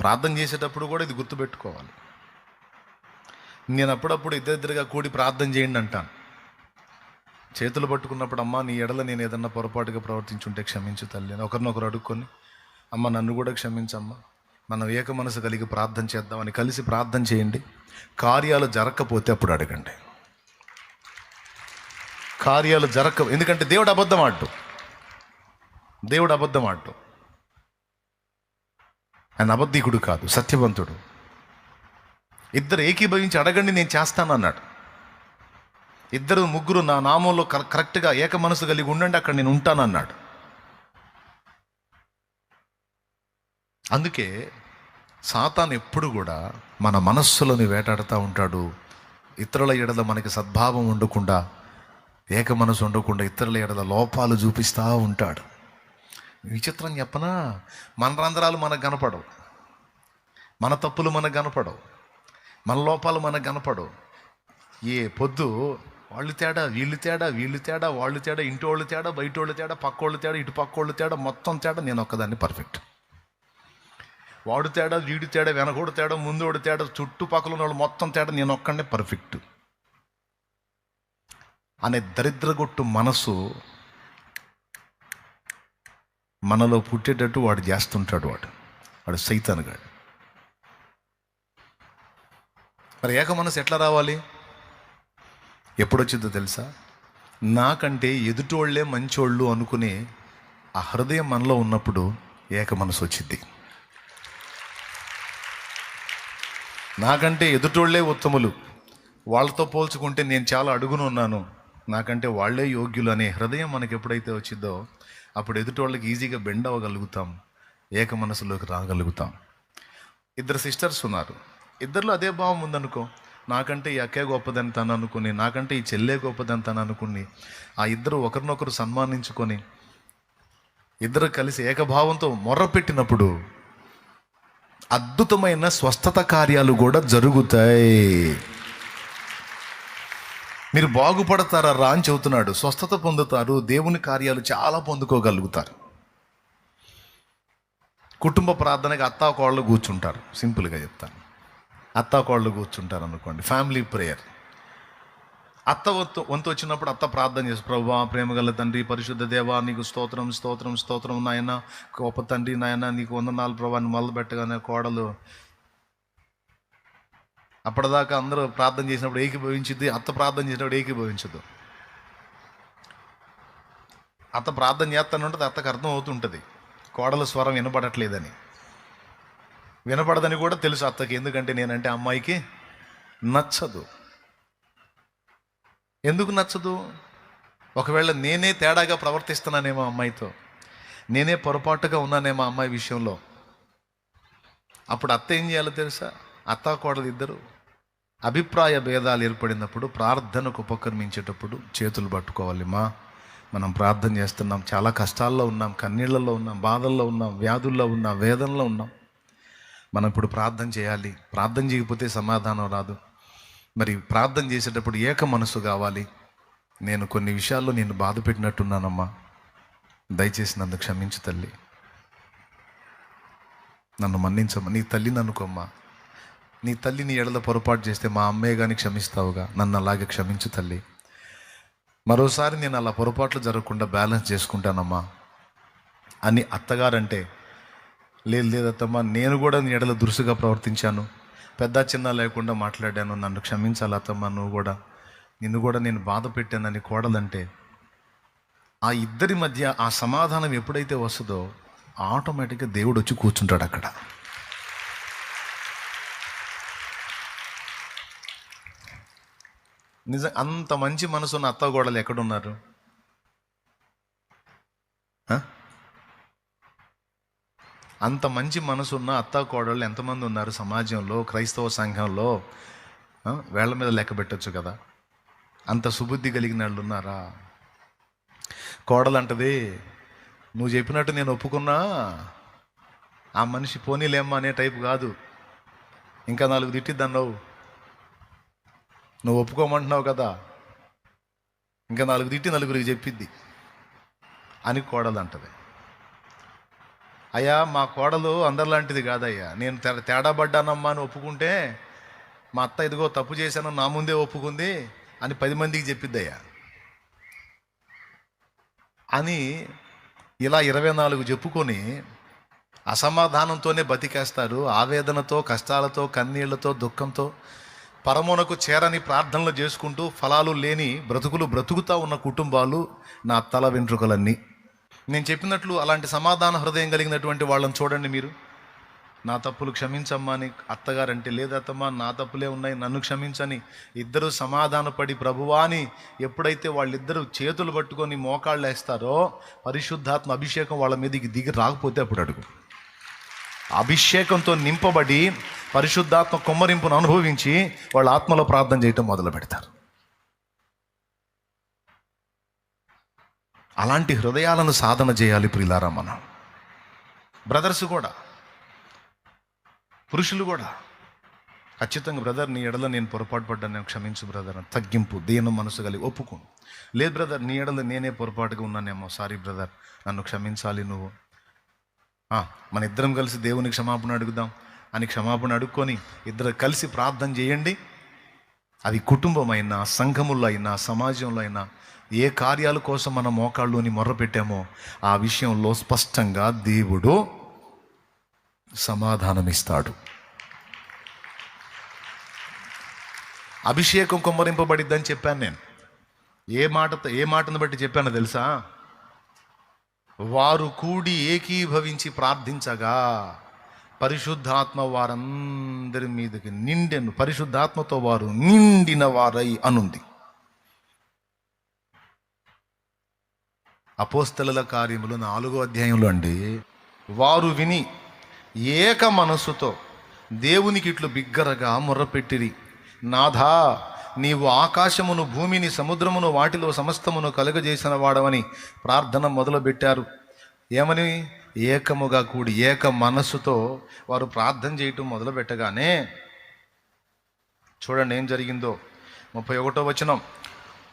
ప్రార్థన చేసేటప్పుడు కూడా ఇది గుర్తుపెట్టుకోవాలి. నేను అప్పుడప్పుడు ఇద్దరిద్దరిగా కూడి ప్రార్థన చేయండి అంటాను. చేతులు పట్టుకున్నప్పుడు అమ్మ నీ ఎడల నేను ఏదన్నా పొరపాటుగా ప్రవర్తించుంటే క్షమించు తల్లి అని ఒకరినొకరు అడుక్కొని అమ్మ నన్ను కూడా క్షమించమ్మా. మనం ఏక మనసు కలిగి ప్రార్థన చేద్దామని కలిసి ప్రార్థన చేయండి. కార్యాలు జరగకపోతే అప్పుడు అడగండి. కార్యాలు జరగ ఎందుకంటే దేవుడు అబద్ధం ఆడు దేవుడు అబద్ధం ఆడు ఆయన అబద్ధికుడు కాదు సత్యవంతుడు. ఇద్దరు ఏకీభవించి అడగండి నేను చేస్తాను అన్నాడు. ఇద్దరు ముగ్గురు నా నామంలో కరెక్ట్గా ఏక మనసు కలిగి ఉండండి అక్కడ నేను ఉంటాను అన్నాడు. అందుకే సాతాన్ ఎప్పుడు కూడా మన మనస్సులను వేటాడుతూ ఉంటాడు. ఇతరుల ఎడల మనకి సద్భావం ఉండకుండా ఏక మనసు ఉండకుండా ఇతరుల ఎడల లోపాలు చూపిస్తూ ఉంటాడు. విచిత్రం చెప్పనా? మన రంధ్రాలు మనకు కనపడవు. మన తప్పులు మనకు కనపడవు. మన లోపాలు మనకు కనపడవు. ఏ పొద్దు వాళ్ళు తేడా వీళ్ళు తేడా వీళ్ళు తేడా వాళ్ళు తేడా ఇంటి వాళ్ళు తేడా బయట వాళ్ళు తేడా పక్క వాళ్ళు తేడా ఇటు పక్క వాళ్ళు తేడా మొత్తం తేడా నేను ఒక్కదాన్ని పర్ఫెక్ట్ వాడు తేడా వీడు తేడా వెనకోడు తేడా ముందోడు తేడా చుట్టుపక్కల ఉన్న వాళ్ళు మొత్తం తేడా నేను ఒక్కడనే పర్ఫెక్ట్ అనే దరిద్రగొట్టు మనసు మనలో పుట్టేటట్టు వాడు చేస్తుంటాడు వాడు. వాడు సైతానుగాడు మరి ఏక మనసు ఎట్లా రావాలి? ఎప్పుడొచ్చిందో తెలుసా? నాకంటే ఎదుటోళ్ళే మంచోళ్ళు అనుకునే ఆ హృదయం మనలో ఉన్నప్పుడు ఏక మనసు వచ్చింది నాకంటే ఎదుటోళ్ళే ఉత్తములు. వాళ్ళతో పోల్చుకుంటే నేను చాలా అడుగును ఉన్నాను నాకంటే వాళ్ళే యోగ్యులు అనే హృదయం మనకి ఎప్పుడైతే వచ్చిందో అప్పుడు ఎదుటోళ్ళకి ఈజీగా బెండ్ అవ్వగలుగుతాం ఏక మనసులోకి రాగలుగుతాం. ఇద్దరు సిస్టర్స్ ఉన్నారు. ఇద్దరిలో అదే భావం ఉందనుకో నాకంటే ఈ అక్కే గొప్పదని తను అనుకుని నాకంటే ఈ చెల్లే గొప్పదని తను అనుకుని ఆ ఇద్దరు ఒకరినొకరు సన్మానించుకొని ఇద్దరు కలిసి ఏకభావంతో మొర్రపెట్టినప్పుడు అద్భుతమైన స్వస్థత కార్యాలు కూడా జరుగుతాయి. మీరు బాగుపడతారా రా అని చెబుతున్నాడు. స్వస్థత పొందుతారు దేవుని కార్యాలు చాలా పొందుకోగలుగుతారు. కుటుంబ ప్రార్థనకి అత్తా కోళ్ళు కూర్చుంటారు. సింపుల్గా చెప్తాను. అత్తా కోళ్ళు కూర్చుంటారు అనుకోండి. ఫ్యామిలీ ప్రేయర్ అత్త వంతు వంతు వచ్చినప్పుడు అత్త ప్రార్థన చేసి ప్రభా ప్రేమగల తండ్రి పరిశుద్ధ దేవా నీకు స్తోత్రం స్తోత్రం స్తోత్రం నాయన గొప్ప తండ్రి నాయన నీకు వందనాలు ప్రభాని మొదలు పెట్టగానే కోడలు అప్పటిదాకా అందరూ ప్రార్థన చేసినప్పుడు ఏకీభవించింది అత్త ప్రార్థన చేసినప్పుడు ఏకీభవించదు. అత్త ప్రార్థన చేస్తానంటే అత్తకు అర్థం అవుతుంటుంది. కోడల స్వరం వినపడట్లేదని. వినపడదని కూడా తెలుసు అత్తకి ఎందుకంటే నేనంటే అమ్మాయికి నచ్చదు. ఎందుకు నచ్చదు? ఒకవేళ నేనే తేడాగా ప్రవర్తిస్తున్నానేమో అమ్మాయితో నేనే పొరపాటుగా ఉన్నానేమో అమ్మాయి విషయంలో అప్పుడు అత్త ఏం చేయాలో తెలుసా? అత్త కోడలు ఇద్దరు అభిప్రాయ భేదాలు ఏర్పడినప్పుడు ప్రార్థనకు ఉపక్రమించేటప్పుడు చేతులు పట్టుకోవాలి మా మనం ప్రార్థన చేస్తున్నాం చాలా కష్టాల్లో ఉన్నాం కన్నీళ్ళలో ఉన్నాం బాధల్లో ఉన్నాం వ్యాధుల్లో ఉన్నాం వేదనలో ఉన్నాం. మనం ఇప్పుడు ప్రార్థన చేయాలి. ప్రార్థన చేయకపోతే సమాధానం రాదు. మరి ప్రార్థన చేసేటప్పుడు ఏక మనసు కావాలి. నేను కొన్ని విషయాల్లో నేను బాధ పెట్టినట్టున్నానమ్మా. దయచేసి నన్ను క్షమించు తల్లి. నన్ను మన్నించమ్మా నీ తల్లిని అనుకోమ్మా నీ తల్లి నీ ఎడల పొరపాటు చేస్తే మా అమ్మే కానీ క్షమిస్తావుగా. నన్ను అలాగే క్షమించు తల్లి. మరోసారి నేను అలా పొరపాట్లు జరగకుండా బ్యాలెన్స్ చేసుకుంటానమ్మా అని అత్తగారంటే లేదు లేదత్తమ్మా నేను కూడా నీ ఎడల దురుసుగా ప్రవర్తించాను. పెద్ద చిన్న లేకుండా మాట్లాడాను. నన్ను క్షమించాలి అత్తమ్మా నువ్వు కూడా? నిన్ను కూడా నేను బాధ పెట్టానని కోడలంటే ఆ ఇద్దరి మధ్య ఆ సమాధానం ఎప్పుడైతే వస్తుందో ఆటోమేటిక్గా దేవుడు వచ్చి కూర్చుంటాడు అక్కడ. నిజం అంత మంచి మనసున్న అత్త గోడలు ఎక్కడున్నారు అంత మంచి మనసున్న అత్త కోడళ్ళు ఎంతమంది ఉన్నారు సమాజంలో క్రైస్తవ సంఘంలో? వేళ్ళ మీద లెక్క పెట్టచ్చు కదా. అంత సుబుద్ధి కలిగిన వాళ్ళు ఉన్నారా? కోడలు అంటది నువ్వు చెప్పినట్టు నేను ఒప్పుకున్నా ఆ మనిషి పోనీలేమ్మా అనే టైపు కాదు. ఇంకా నాలుగు తిట్టిద్దన్నావు నువ్వు ఒప్పుకోమంటున్నావు కదా. ఇంకా నాలుగు తిట్టి నలుగురికి చెప్పిద్ది. అని కోడలు అంటది అయ్యా మా కోడలు అందరిలాంటిది కాదయ్యా. నేను తే- తేడా పడ్డానమ్మా అని ఒప్పుకుంటే మా అత్త ఇదిగో తప్పు చేశాను నా ముందే ఒప్పుకుంది అని పది మందికి చెప్పిద్దయ్యా. అని ఇలా ఇరవై నాలుగు చెప్పుకొని అసమాధానంతోనే బతికేస్తారు. ఆవేదనతో కష్టాలతో కన్నీళ్ళతో దుఃఖంతో పరమునకు చేరని ప్రార్థనలు చేసుకుంటూ ఫలాలు లేని బ్రతుకులు బ్రతుకుతా ఉన్న కుటుంబాలు నా తల వెంట్రుకలన్నీ. నేను చెప్పినట్లు అలాంటి సమాధాన హృదయం కలిగినటువంటి వాళ్ళని చూడండి మీరు. నా తప్పులు క్షమించమ్మా అని అత్తగారంటే లేదత్తమ్మా నా తప్పులే ఉన్నాయి నన్ను క్షమించని ఇద్దరు సమాధానపడి ప్రభువా అని ఎప్పుడైతే వాళ్ళిద్దరూ చేతులు పట్టుకొని మోకాళ్ళు వేస్తారో పరిశుద్ధాత్మ అభిషేకం వాళ్ళ మీదకి దిగి రాకపోతే అప్పుడు అడుగు. అభిషేకంతో నింపబడి పరిశుద్ధాత్మ కుమ్మరింపును అనుభవించి వాళ్ళ ఆత్మలో ప్రార్థన చేయటం మొదలు పెడతారు. అలాంటి హృదయాలను సాధన చేయాలి ప్రిలారా మనం. బ్రదర్స్ కూడా పురుషులు కూడా ఖచ్చితంగా బ్రదర్ నీ ఎడల నేను పొరపాటు పడ్డాను నేను క్షమించు బ్రదర్ తగ్గింపు దేని మనసు కలిగి ఒప్పుకోను. లేదు బ్రదర్ నీ ఎడల నేనే పొరపాటుగా ఉన్నానేమో సారీ బ్రదర్ నన్ను క్షమించాలి నువ్వు. మన ఇద్దరం కలిసి దేవుని క్షమాపణ అడుగుదాం. అని క్షమాపణ అడుక్కొని ఇద్దరు కలిసి ప్రార్థన చేయండి. అది కుటుంబం అయినా సంఘముల్లో అయినా సమాజంలో అయినా ఏ కార్యాల కోసం మన మోకాళ్ళుని మొర్ర పెట్టామో ఆ విషయంలో స్పష్టంగా దేవుడు సమాధానమిస్తాడు. అభిషేకం కుమ్మరింపబడిద్దని చెప్పాను నేను. ఏ మాటతో ఏ మాటను బట్టి చెప్పానో తెలుసా? వారు కూడి ఏకీభవించి ప్రార్థించగా పరిశుద్ధాత్మ వారందరి మీదకి నిండెను. పరిశుద్ధాత్మతో వారు నిండిన వారై అనుంది. అపోస్తల కార్యములు నాలుగో అధ్యాయంలో అండి వారు విని ఏక మనస్సుతో దేవునికి ఇట్లు బిగ్గరగా మొర్రపెట్టిరి. నాథా నీవు ఆకాశమును భూమిని సముద్రమును వాటిలో సమస్తమును కలుగజేసిన వాడవని ప్రార్థన మొదలుపెట్టారు. ఏమని? ఏకముగా కూడి ఏక మనస్సుతో వారు ప్రార్థన చేయటం మొదలు పెట్టగానే చూడండి ఏం జరిగిందో. ముప్పై ఒకటో వచనం.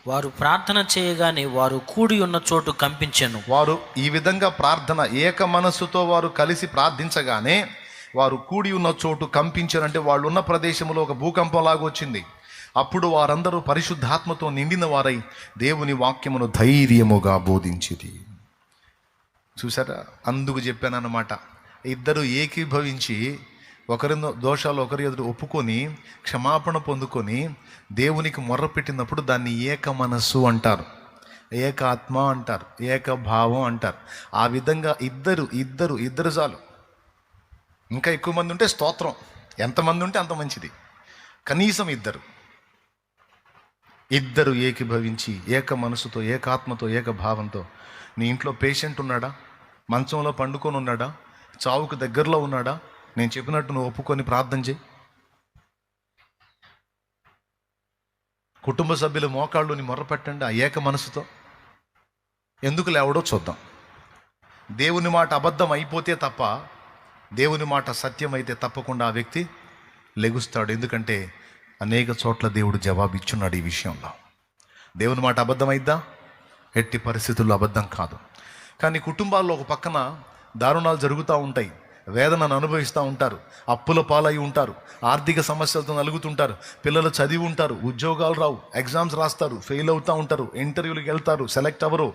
వారు ప్రార్థన చేయగానే వారు కూడి ఉన్న చోటు కంపించెను. వారు ఈ విధంగా ప్రార్థన ఏక మనస్సుతో వారు కలిసి ప్రార్థించగానే వారు కూడి ఉన్న చోటు కంపించారంటే వాళ్ళు ఉన్న ప్రదేశంలో ఒక భూకంపం లాగా వచ్చింది. అప్పుడు వారందరూ పరిశుద్ధాత్మతో నిండిన వారై దేవుని వాక్యమును ధైర్యముగా బోధించిరి. చూసారా అందుకు చెప్పానన్నమాట. ఇద్దరు ఏకీభవించి ఒకరి దోషాలు ఒకరి ఎదురు ఒప్పుకొని క్షమాపణ పొందుకొని దేవునికి మొర్ర పెట్టినప్పుడు దాన్ని ఏక మనస్సు అంటారు. ఏకాత్మ అంటారు. ఏకభావం అంటారు. ఆ విధంగా ఇద్దరు ఇద్దరు ఇద్దరు చాలు. ఇంకా ఎక్కువ మంది ఉంటే స్తోత్రం. ఎంతమంది ఉంటే అంత మంచిది. కనీసం ఇద్దరు. ఇద్దరు ఏకీభవించి ఏక మనసుతో ఏకాత్మతో ఏక భావంతో. నీ ఇంట్లో పేషెంట్ ఉన్నాడా? మంచంలో పండుకొని ఉన్నాడా? చావుకు దగ్గరలో ఉన్నాడా? నేను చెప్పినట్టు నువ్వు ఒప్పుకొని ప్రార్థన చేయి. కుటుంబ సభ్యుల మోకాళ్ళుని మొర్రపెట్టండి ఆ ఏక మనసుతో. ఎందుకు లేవడో చూద్దాం. దేవుని మాట అబద్ధం అయిపోతే తప్ప దేవుని మాట సత్యం అయితే తప్పకుండా ఆ వ్యక్తి లెగుస్తాడు. ఎందుకంటే అనేక చోట్ల దేవుడు జవాబిచ్చున్నాడు ఈ విషయంలో. దేవుని మాట అబద్ధమైద్దా? ఎట్టి పరిస్థితుల్లో అబద్ధం కాదు. కానీ కుటుంబాల్లో ఒక పక్కన దారుణాలు జరుగుతూ ఉంటాయి. వేదనను అనుభవిస్తూ ఉంటారు. అప్పుల పాలై ఉంటారు. ఆర్థిక సమస్యలతో నలుగుతుంటారు. పిల్లలు చదివి ఉంటారు. ఉద్యోగాలు రావు. ఎగ్జామ్స్ రాస్తారు. ఫెయిల్ అవుతూ ఉంటారు. ఇంటర్వ్యూలకు వెళ్తారు. సెలెక్ట్ అవ్వరు.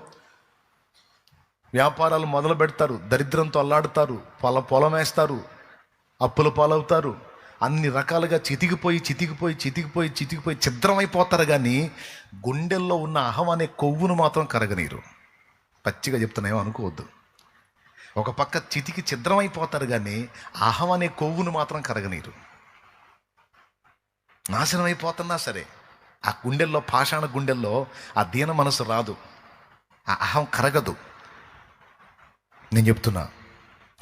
వ్యాపారాలు మొదలు పెడతారు దరిద్రంతో అల్లాడతారు. పొల పొలం వేస్తారు అప్పుల పాలవుతారు. అన్ని రకాలుగా చితికిపోయి చితికిపోయి చితికిపోయి చితికిపోయి ఛిద్రమైపోతారు కానీ గుండెల్లో ఉన్న అహం అనే కొవ్వును మాత్రం కరగనీరు పచ్చిగా చెప్తున్నాయో అనుకోవద్దు. ఒక పక్క చితికి ఛిద్రమైపోతారు కానీ అహం అనే కొవ్వును మాత్రం కరగనీరు నాశనం అయిపోతున్నా సరే ఆ గుండెల్లో పాషాణ గుండెల్లో ఆ దీన మనసు రాదు. ఆ అహం కరగదు. నేను చెప్తున్నా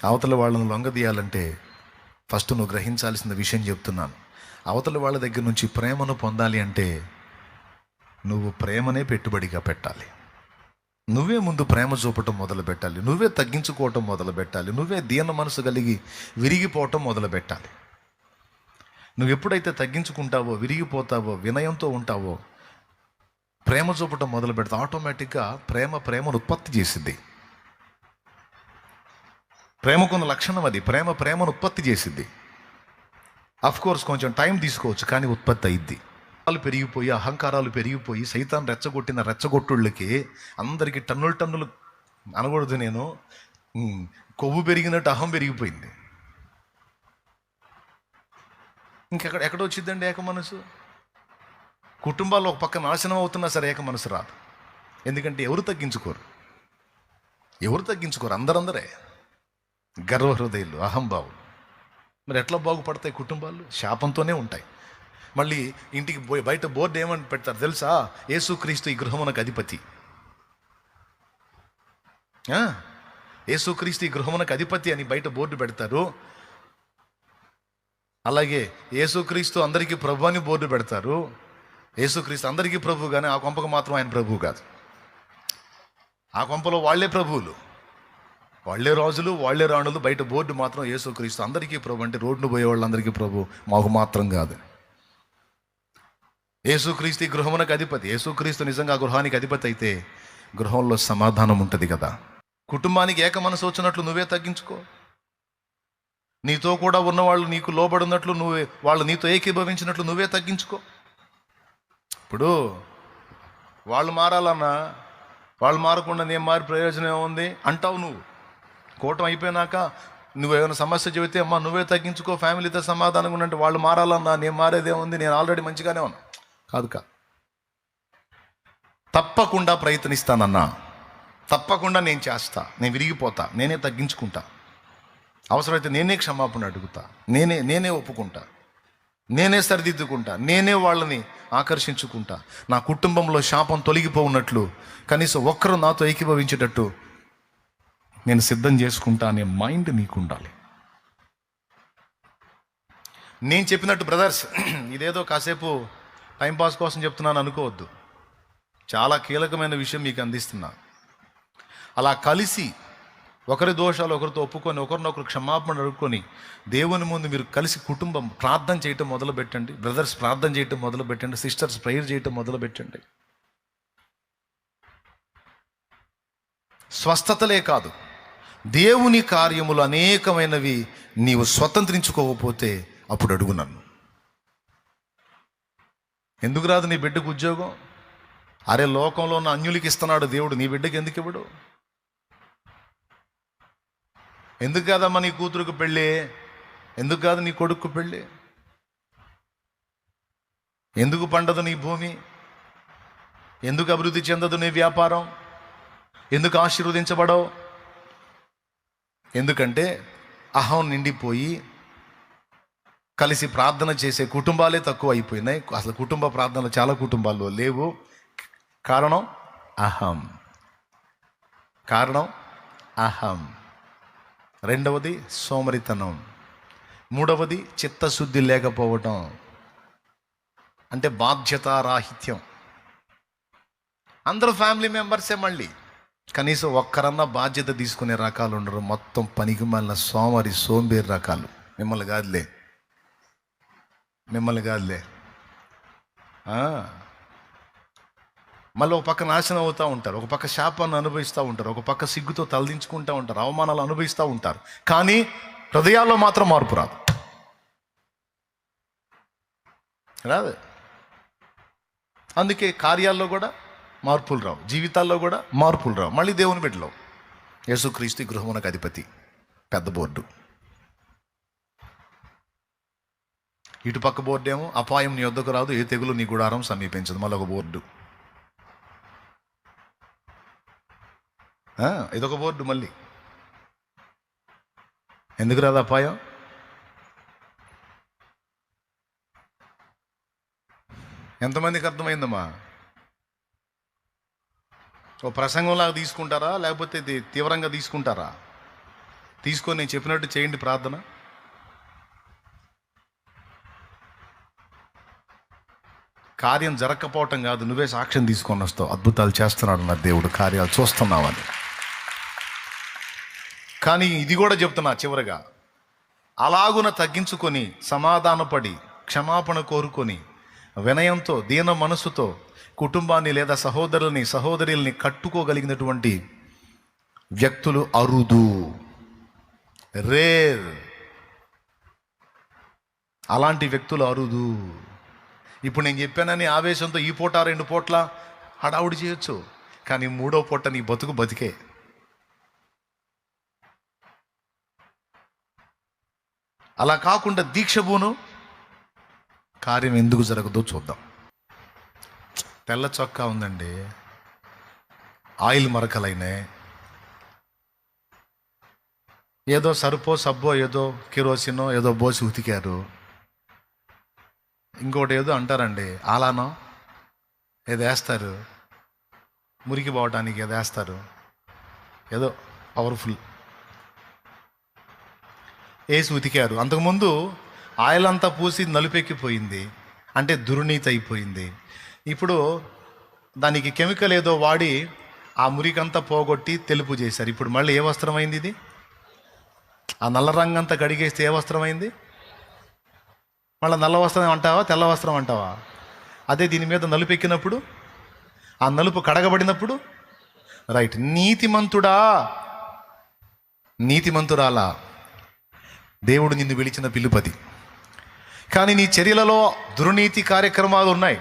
అవతల వాళ్ళని లొంగదీయాలంటే ఫస్ట్ నువ్వు గ్రహించాల్సిన విషయం చెప్తున్నాను. అవతల వాళ్ళ దగ్గర నుంచి ప్రేమను పొందాలి అంటే నువ్వు ప్రేమనే పెట్టుబడిగా పెట్టాలి. నువ్వే ముందు ప్రేమ చూపటం మొదలు పెట్టాలి. నువ్వే తగ్గించుకోవటం మొదలు పెట్టాలి. నువ్వే దీన మనసు కలిగి విరిగిపోవటం మొదలు పెట్టాలి. నువ్వు ఎప్పుడైతే తగ్గించుకుంటావో విరిగిపోతావో వినయంతో ఉంటావో ప్రేమ చూపటం మొదలు పెడితే ఆటోమేటిక్గా ప్రేమ ప్రేమను ఉత్పత్తి చేసింది ప్రేమకున్న లక్షణం అది. ప్రేమ ప్రేమను ఉత్పత్తి చేసిద్ది. కోర్స్ కొంచెం టైం తీసుకోవచ్చు కానీ ఉత్పత్తి అయింది వాళ్ళు పెరిగిపోయి అహంకారాలు పెరిగిపోయి సైతాన్ రెచ్చగొట్టిన రెచ్చగొట్టుళ్ళకి అందరికీ టన్నులు టన్నులు అనకూడదు నేను. కొవ్వు పెరిగినట్టు అహం పెరిగిపోయింది. ఇంకెక్కడ ఎక్కడ వచ్చిందండి ఏక మనసు? కుటుంబాల్లో ఒక పక్క నాశనం అవుతున్నా సరే ఏక మనసు రాదు. ఎందుకంటే ఎవరు తగ్గించుకోరు? ఎవరు తగ్గించుకోరు? అందరందరే. గర్వహృదయులు అహంభావులు. మరి ఎట్లా బాగుపడతాయి కుటుంబాలు? శాపంతోనే ఉంటాయి. మళ్ళీ ఇంటికి పోయి బయట బోర్డు ఏమని పెడతారు తెలుసా? యేసుక్రీస్తు ఈ గృహమునకు అధిపతి. ఏసుక్రీస్తు యేసుక్రీస్తు ఈ గృహమునకు అధిపతి అని బయట బోర్డు పెడతారు. అలాగే యేసుక్రీస్తు అందరికీ ప్రభు అని బోర్డు పెడతారు. యేసుక్రీస్తు అందరికీ ప్రభు కానీ ఆ కొంపకు మాత్రం ఆయన ప్రభువు కాదు. ఆ కొంపలో వాళ్ళే ప్రభువులు. వాళ్ళే రాజులు వాళ్ళే రాణులు బయట బోర్డు మాత్రం యేసుక్రీస్తు. అందరికీ ప్రభు అంటే రోడ్డు పోయే వాళ్ళందరికీ ప్రభు మాకు మాత్రం కాదు. యేసుక్రీస్తు ఈ గృహమునకు అధిపతి. యేసుక్రీస్తు నిజంగా ఆ గృహానికి అధిపతి అయితే గృహంలో సమాధానం ఉంటుంది కదా. కుటుంబానికి ఏక మనసు వచ్చినట్లు నువ్వే తగ్గించుకో. నీతో కూడా ఉన్నవాళ్ళు నీకు లోబడినట్లు నువ్వే వాళ్ళు నీతో ఏకీభవించినట్లు నువ్వే తగ్గించుకో. ఇప్పుడు వాళ్ళు మారాలన్నా వాళ్ళు మారకుండా నేను మారి ప్రయోజనం ఏముంది? అంటావు నువ్వు. కూటం అయిపోయినాక నువ్వేమైనా సమస్య చెబితే అమ్మా నువ్వే తగ్గించుకో ఫ్యామిలీతో సమాధానంగా ఉన్నట్టు వాళ్ళు మారాలన్నా నేను మారేదేముంది నేను ఆల్రెడీ మంచిగానే ఉన్నా. కాదు కా. తప్పకుండా ప్రయత్నిస్తానన్నా. తప్పకుండా నేను చేస్తా. నేను విరిగిపోతా. నేనే తగ్గించుకుంటా. అవసరమైతే నేనే క్షమాపణ అడుగుతా. నేనే నేనే ఒప్పుకుంటా. నేనే సరిదిద్దుకుంటా. నేనే వాళ్ళని ఆకర్షించుకుంటా. నా కుటుంబంలో శాపం తొలగిపోవున్నట్లు కనీసం ఒక్కరు నాతో ఏకీభవించేటట్టు నేను సిద్ధం చేసుకుంటా అనే మైండ్ నీకు ఉండాలి నేను చెప్పినట్టు బ్రదర్స్ ఇదేదో కాసేపు టైంపాస్ కోసం చెప్తున్నాను అనుకోవద్దు. చాలా కీలకమైన విషయం మీకు అందిస్తున్నా. అలా కలిసి ఒకరి దోషాలు ఒకరితో ఒప్పుకొని ఒకరినొకరు క్షమాపణ అడుక్కొని దేవుని ముందు మీరు కలిసి కుటుంబం ప్రార్థన చేయటం మొదలు పెట్టండి. బ్రదర్స్ ప్రార్థన చేయటం మొదలు పెట్టండి. సిస్టర్స్ ప్రేయర్ చేయటం మొదలు పెట్టండి. స్వస్థతలే కాదు. దేవుని కార్యములు అనేకమైనవి నీవు స్వతంత్రించుకోకపోతే అప్పుడు అడుగు నన్ను. ఎందుకు రాదు నీ బిడ్డకు ఉద్యోగం? అరే లోకంలో ఉన్న అన్యులకి ఇస్తున్నాడు దేవుడు నీ బిడ్డకి ఎందుకు ఇవ్వడు? ఎందుకు కాదమ్మా నీ కూతురుకు పెళ్ళి? ఎందుకు కాదు నీ కొడుకు పెళ్ళి? ఎందుకు పండదు నీ భూమి? ఎందుకు అభివృద్ధి చెందదు నీ వ్యాపారం? ఎందుకు ఆశీర్వదించబడవు? ఎందుకంటే అహం నిండిపోయి కలిసి ప్రార్థన చేసే కుటుంబాలే తక్కువ అయిపోయినాయి. అసలు కుటుంబ ప్రార్థనలు చాలా కుటుంబాల్లో లేవు. కారణం? అహం. కారణం? అహం. రెండవది సోమరితనం. మూడవది చిత్తశుద్ధి లేకపోవటం. అంటే బాధ్యతారాహిత్యం. అందరూ ఫ్యామిలీ మెంబర్సే మళ్ళీ. కనీసం ఒక్కరన్నా బాధ్యత తీసుకునే రకాలు ఉండరు. మొత్తం పనికి మళ్ళీ సోమరి సోంబేరి రకాలు. మిమ్మల్ని కాదులే. మిమ్మల్ని కాదులే. మళ్ళీ ఒక పక్క నాశనం అవుతూ ఉంటారు. ఒక పక్క శాపాన్ని అనుభవిస్తూ ఉంటారు. ఒక పక్క సిగ్గుతో తలదించుకుంటూ ఉంటారు. అవమానాలు అనుభవిస్తూ ఉంటారు. కానీ హృదయాల్లో మాత్రం మార్పు రాదు. రాదు. అందుకే కార్యాల్లో కూడా మార్పులు రావు జీవితాల్లో కూడా మార్పులు రావు మళ్ళీ దేవుని బిడ్డలో. యేసుక్రీస్తు గృహమునకు అధిపతి. పెద్ద బోర్డు. ఇటు పక్క బోర్డు ఏమో అపాయం నీ వద్దకు రాదు ఏ తెగులు నీ గుడారం సమీపించదు. మళ్ళీ ఒక బోర్డు ఇదొక బోర్డు మళ్ళీ. ఎందుకు రాదు అపాయం? ఎంతమందికి అర్థమైందమ్మా? ఓ ప్రసంగంలాగా తీసుకుంటారా? లేకపోతే ఇది తీవ్రంగా తీసుకుంటారా? తీసుకొని నేను చెప్పినట్టు చేయండి ప్రార్థన. కార్యం జరగకపోవటం కాదు నువ్వే సాక్ష్యం తీసుకొని వస్తావు. అద్భుతాలు చేస్తున్నాడు నా దేవుడు కార్యాలు చూస్తున్నావని. కానీ ఇది కూడా చెప్తున్నా చివరగా. అలాగున తగ్గించుకొని సమాధానపడి క్షమాపణ కోరుకొని వినయంతో దీన మనసుతో కుటుంబాన్ని లేదా సహోదరుల్ని సహోదరుల్ని కట్టుకోగలిగినటువంటి వ్యక్తులు అరుదు. రేర్. అలాంటి వ్యక్తులు అరుదు. ఇప్పుడు నేను చెప్పానని ఆవేశంతో ఈ పూట రెండు పూట్ల హడావుడి చేయొచ్చు. కానీ మూడో పూట నీ బతుకు బతికే. అలా కాకుండా దీక్ష బూను కార్యం ఎందుకు జరగదో చూద్దాం. తెల్ల చొక్కా ఉందండి. ఆయిల్ మరకలైనాయి ఏదో సరుపో సబ్బో ఏదో కిరోసినో ఏదో బోసి ఉతికారు. ఇంకోటి ఏదో అంటారండి ఆలానో ఏదో వేస్తారు. మురికి పోవటానికి ఏదో వేస్తారు. ఏదో పవర్ఫుల్. వేసి ఉతికారు. అంతకుముందు ఆయిల్ అంతా పూసి నలుపెక్కిపోయింది. అంటే దుర్నీతి అయిపోయింది ఇప్పుడు దానికి కెమికల్ ఏదో వాడి ఆ మురికంతా పోగొట్టి తెలుపు చేశారు. ఇప్పుడు మళ్ళీ ఏ వస్త్రమైంది ఇది? ఆ నల్ల రంగంతా కడిగేస్తే ఏ వస్త్రమైంది? మళ్ళీ నల్ల వస్త్రం అంటావా తెల్ల వస్త్రం అంటావా? అదే దీని మీద నలుపు ఎక్కినప్పుడు ఆ నలుపు కడగబడినప్పుడు? రైట్. నీతిమంతుడా? నీతిమంతురాలా? దేవుడు నిన్ను పిలిచిన పిలుపది. కానీ నీ చర్యలలో దుర్నీతి కార్యక్రమాలు ఉన్నాయి.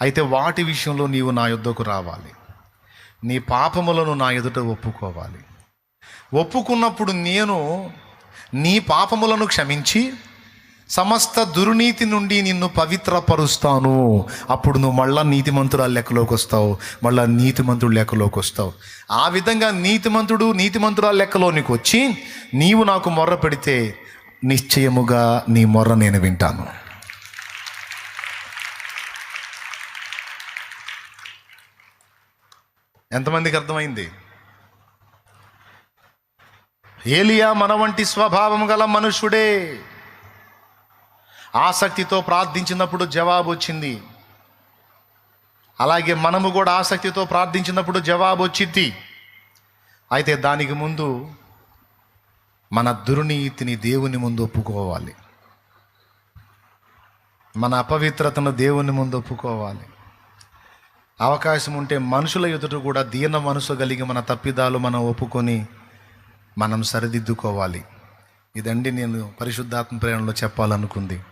అయితే వాటి విషయంలో నీవు నా యుద్ధకు రావాలి. నీ పాపములను నా ఎదుట ఒప్పుకోవాలి. ఒప్పుకున్నప్పుడు నేను నీ పాపములను క్షమించి సమస్త దుర్నీతి నుండి నిన్ను పవిత్రపరుస్తాను. అప్పుడు నువ్వు మళ్ళా నీతిమంతుడు లెక్కలోకి వస్తావు. మళ్ళా నీతిమంతుడు లెక్కలోకి వస్తావు. ఆ విధంగా నీతిమంతుడు నీతిమంతురాల లెక్కలోనికి వచ్చి నీవు నాకు మొర్ర పెడితే నిశ్చయముగా నీ మొర్ర నేను వింటాను. ఎంతమందికి అర్థమైంది? ఏలియా మన వంటి స్వభావం గల మనుషుడే ఆసక్తితో ప్రార్థించినప్పుడు జవాబు వచ్చింది. అలాగే మనము కూడా ఆసక్తితో ప్రార్థించినప్పుడు జవాబు వచ్చింది అయితే దానికి ముందు మన దుర్నీతిని దేవుని ముందు ఒప్పుకోవాలి. మన అపవిత్రతను దేవుని ముందు ఒప్పుకోవాలి. అవకాశం ఉంటే మనుషుల ఎదుట కూడా దీన మనసు కలిగి మన తప్పిదాలు మనం ఒప్పుకొని మనం సరిదిద్దుకోవాలి. ఇదండి నేను పరిశుద్ధాత్మ ప్రేరణలో చెప్పాలనుకుంది.